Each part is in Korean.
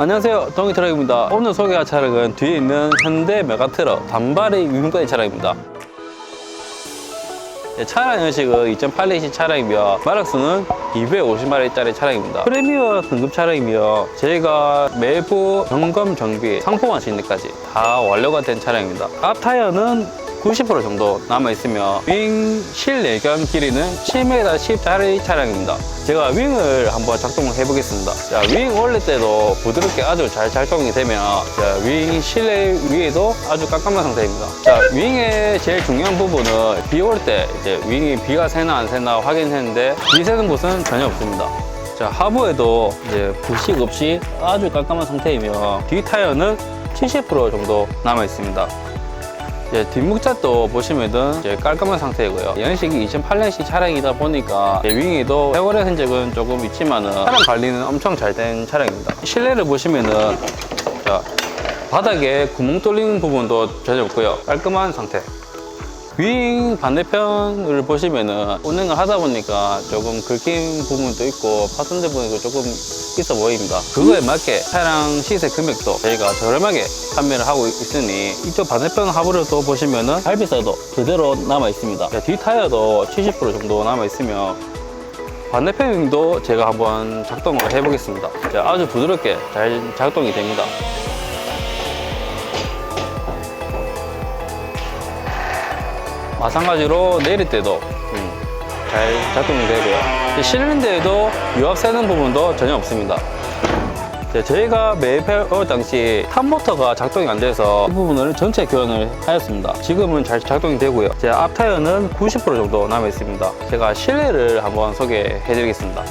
안녕하세요. 동이트럭입니다. 오늘 소개할 차량은 뒤에 있는 현대 메가트럭 단발의 윙바디 차량입니다. 네, 차량 연식은 2008년식 차량이며 마력수는 250마리짜리 차량입니다. 프리미어 등급 차량이며 저희가 매부 점검 정비 상품화 진입까지 다 완료가 된 차량입니다. 앞 타이어는 90% 정도 남아있으며 윙 실내견 길이는 7m 10짜리 차량입니다. 제가 윙을 한번 작동을 해보겠습니다. 자, 윙 올릴 때도 부드럽게 아주 잘 작동이 되며 자, 윙 실내 위에도 아주 깜깜한 상태입니다. 자, 윙의 제일 중요한 부분은 비 올 때 이제 윙이 비가 새나 안 새나 확인했는데 비 새는 곳은 전혀 없습니다. 자, 하부에도 이제 부식 없이 아주 깜깜한 상태이며 뒤 타이어는 70% 정도 남아 있습니다 이제 뒷목잣도 보시면은 이제 깔끔한 상태이고요. 연식이 2008년식 차량이다 보니까 윙에도 세월의 흔적은 조금 있지만은 차량 관리는 엄청 잘 된 차량입니다. 실내를 보시면은 자, 바닥에 구멍 뚫린 부분도 전혀 없고요. 깔끔한 상태. 윙 반대편을 보시면은 운행을 하다 보니까 조금 긁힌 부분도 있고 파손된 부분도 조금 있어 보입니다. 그거에 맞게 차량 시세 금액도 저희가 저렴하게 판매를 하고 있으니 이쪽 반대편 하부를 또 보시면은 갈비살도 그대로 남아 있습니다. 뒷 타이어도 70% 정도 남아 있으며 반대편 윙도 제가 한번 작동을 해보겠습니다. 자, 아주 부드럽게 잘 작동이 됩니다. 마찬가지로 내릴 때도 음, 잘 작동이 되고요. 실린데에도 유압 새는 부분도 전혀 없습니다. 저희가 매입할 당시 탑모터가 작동이 안 돼서 이 부분을 전체 교환을 하였습니다. 지금은 잘 작동이 되고요. 제 앞 타이어는 90% 정도 남아 있습니다. 제가 실내를 한번 소개해 드리겠습니다.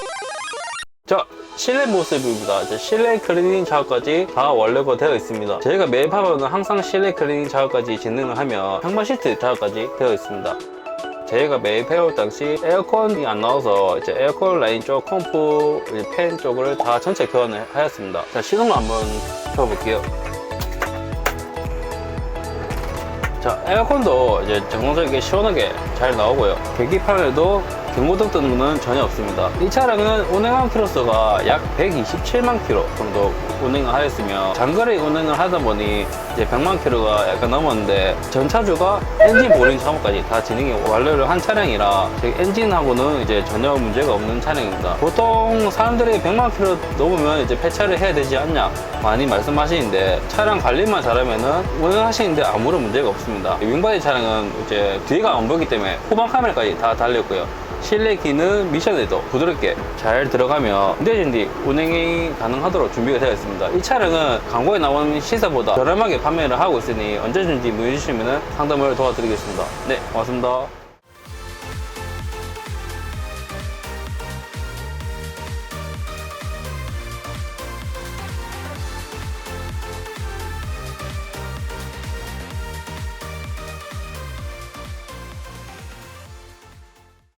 자, 실내 모습입니다. 이제 실내 클리닝 작업까지 다 완료가 되어 있습니다. 저희가 매입하면 항상 실내 클리닝 작업까지 진행을 하며 평마 시트 작업까지 되어 있습니다. 저희가 매입해올 당시 에어컨이 안 나와서 이제 에어컨 라인 쪽 컴프 팬 쪽을 다 전체 교환을 하였습니다. 자, 시동을 한번 켜볼게요. 자, 에어컨도 이제 정상적이게 시원하게 잘 나오고요. 계기판에도 경고등 뜨는 거는 전혀 없습니다. 이 차량은 운행한 키로수가 약 127만 킬로 정도 운행을 하였으며 장거리 운행을 하다 보니 이제 100만 킬로가 약간 넘었는데 전차주가 엔진 보링 작업까지 다 진행이 완료를 한 차량이라 제 엔진하고는 이제 전혀 문제가 없는 차량입니다. 보통 사람들이 100만 킬로 넘으면 이제 폐차를 해야 되지 않냐 많이 말씀하시는데 차량 관리만 잘하면은 운행하시는데 아무런 문제가 없습니다. 윙바디 차량은 이제 뒤가 안 보이기 때문에 후방 카메라까지 다 달렸고요. 실내 기능 미션에도 부드럽게 잘 들어가며 운대진 뒤 운행이 가능하도록 준비가 되어 있습니다. 이 차량은 광고에 나오는 시세보다 저렴하게 판매를 하고 있으니 언제든지 문의 주시면 상담을 도와드리겠습니다. 네, 고맙습니다.